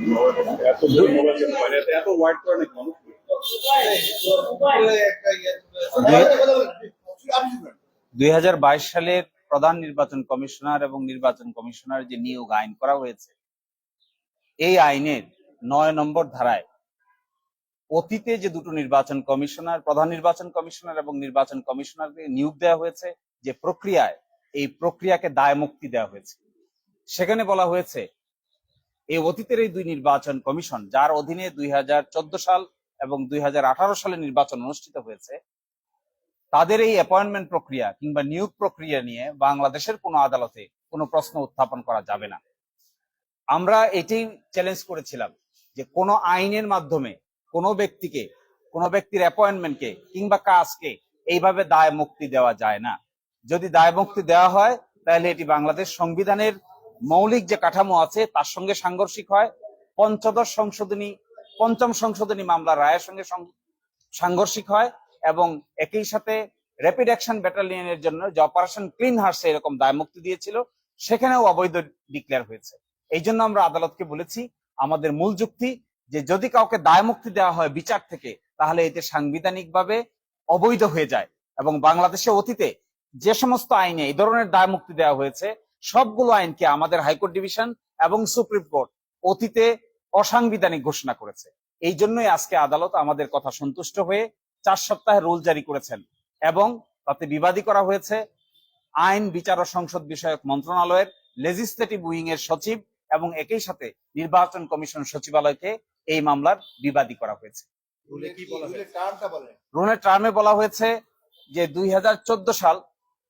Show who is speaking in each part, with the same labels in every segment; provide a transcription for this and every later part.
Speaker 1: এত করে এত- এত ওয়াইড করে নাকি মানুষ
Speaker 2: দুই সালের প্রধান নির্বাচন কমিশনার এবং নির্বাচন কমিশনার যে নিয়োগ আইন করা হয়েছে, এই আইনের নয় নম্বর ধারায় অতীতে যে দুটো নির্বাচন কমিশনার, প্রধান নির্বাচন কমিশনার এবং নির্বাচন কমিশনারকে নিয়োগ দেওয়া হয়েছে, যে প্রক্রিয়ায়, এই প্রক্রিয়াকে দায় মুক্তি দেওয়া হয়েছে। সেখানে বলা হয়েছে এই অতীতের এই দুই নির্বাচন কমিশন, যার অধীনে দুই হাজার চোদ্দ সাল এবং দুই হাজার আঠারো সালে নির্বাচন অনুষ্ঠিত হয়েছে, তাদের এই অ্যাপয়েন্টমেন্ট প্রক্রিয়া কিংবা নিয়োগ প্রক্রিয়া নিয়ে বাংলাদেশের কোনো আদালতে কোনো প্রশ্ন উত্থাপন করা যাবে না। আমরা এটাই চ্যালেঞ্জ করেছিলাম যে কোনো আইনের মাধ্যমে কোনো ব্যক্তিকে, কোনো ব্যক্তির অ্যাপয়েন্টমেন্টকে কিংবা কাজকে এইভাবে দায় মুক্তি দেওয়া যায় না। যদি দায় মুক্তি দেওয়া হয়, তাহলে এটি বাংলাদেশ সংবিধানের মৌলিক যে কাঠামো আছে, তার সঙ্গে সাংঘর্ষিক হয়। পঞ্চদশ সংশোধনী, পঞ্চম সংশোধনী মামলা রায়ের সঙ্গে সাংঘর্ষিক হয় এবং একই সাথে র্যাপিড অ্যাকশন ব্যাটালিয়নের জন্য যে অপারেশন ক্লিন হার্সে এরকম দায় মুক্তি দিয়েছিল, সেখানেও অবৈধ ডিক্লেয়ার হয়েছে। এই জন্য আমরা আদালতকে বলেছি, আমাদের মূল যুক্তি যে যদি কাউকে দায় মুক্তি দেওয়া হয় বিচার থেকে, তাহলে এতে সাংবিধানিকভাবে অবৈধ হয়ে যায় এবং বাংলাদেশে অতীতে যে সমস্ত আইনে এই ধরনের দায় মুক্তি দেওয়া হয়েছে সবগুলো আইনকে আমাদের হাইকোর্ট ডিভিশন এবং সুপ্রিম কোর্ট অতীতে অসাংবিধানিক ঘোষণা করেছে। এই জন্যই আজকে আদালত আমাদের কথা সন্তুষ্ট হয়ে চার সপ্তাহে রুল জারি করেছেন এবং তাতে বিবাদী করা হয়েছে। আইন বিচার ও সংসদ বিষয়ক মন্ত্রণালয়ের লেজিসলেটিভ উইং এর সচিব এবং একই সাথে নির্বাচন কমিশন সচিবালয়কে এই মামলার বিবাদী করা হয়েছে। রুনের টার্মে বলা হয়েছে যে দুই হাজার চোদ্দ সাল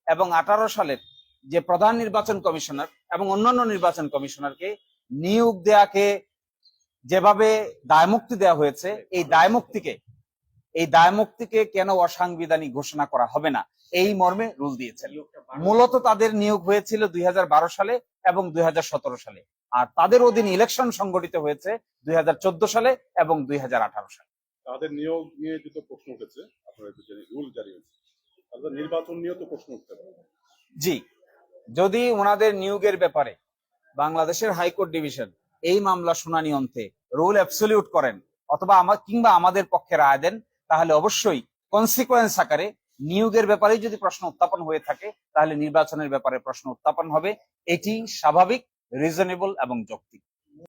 Speaker 2: এবং আঠারো সালের যে প্রধান নির্বাচন কমিশনার এবং অন্যান্য নির্বাচন কমিশনারকে নিয়োগ দেয়াকে যেভাবে দায়মুক্তি দেওয়া হয়েছে এই দায়মুক্তিকে এই দায়মুক্তিকে কেন অসাংবিধানিক ঘোষণা করা হবে না? এই মর্মে রুল দিয়েছেন। মূলত তাদের নিয়োগ হয়েছিল দুই সালে এবং দুই হাজার সতেরো সালে। আর তাদের অধীন ইলেকশন সংগঠিত হয়েছে দুই হাজার চোদ্দ সালে এবং দুই হাজার আঠারো সালে।
Speaker 1: তাদের নিয়োগ নিয়ে দুটো প্রশ্ন উঠেছে। আপনারা রুল জারি হয়েছে নির্বাচন নিয়েও তো প্রশ্ন উঠতে পারে।
Speaker 2: জি। যদি ওনাদের নিয়োগের ব্যাপারে বাংলাদেশের হাইকোর্ট ডিভিশন এই মামলা শুনানি অন্তে রুল অ্যাবসলিউট করেন অথবা আমার কিংবা আমাদের পক্ষে রায় দেন, তাহলে অবশ্যই কনসিকোয়েন্স আকারে নিয়োগের ব্যাপারে যদি প্রশ্ন উত্থাপন হয়ে থাকে, তাহলে নির্বাচনের ব্যাপারে প্রশ্ন উত্থাপন হবে। এটি স্বাভাবিক রিজনেবল এবং যৌক্তিক।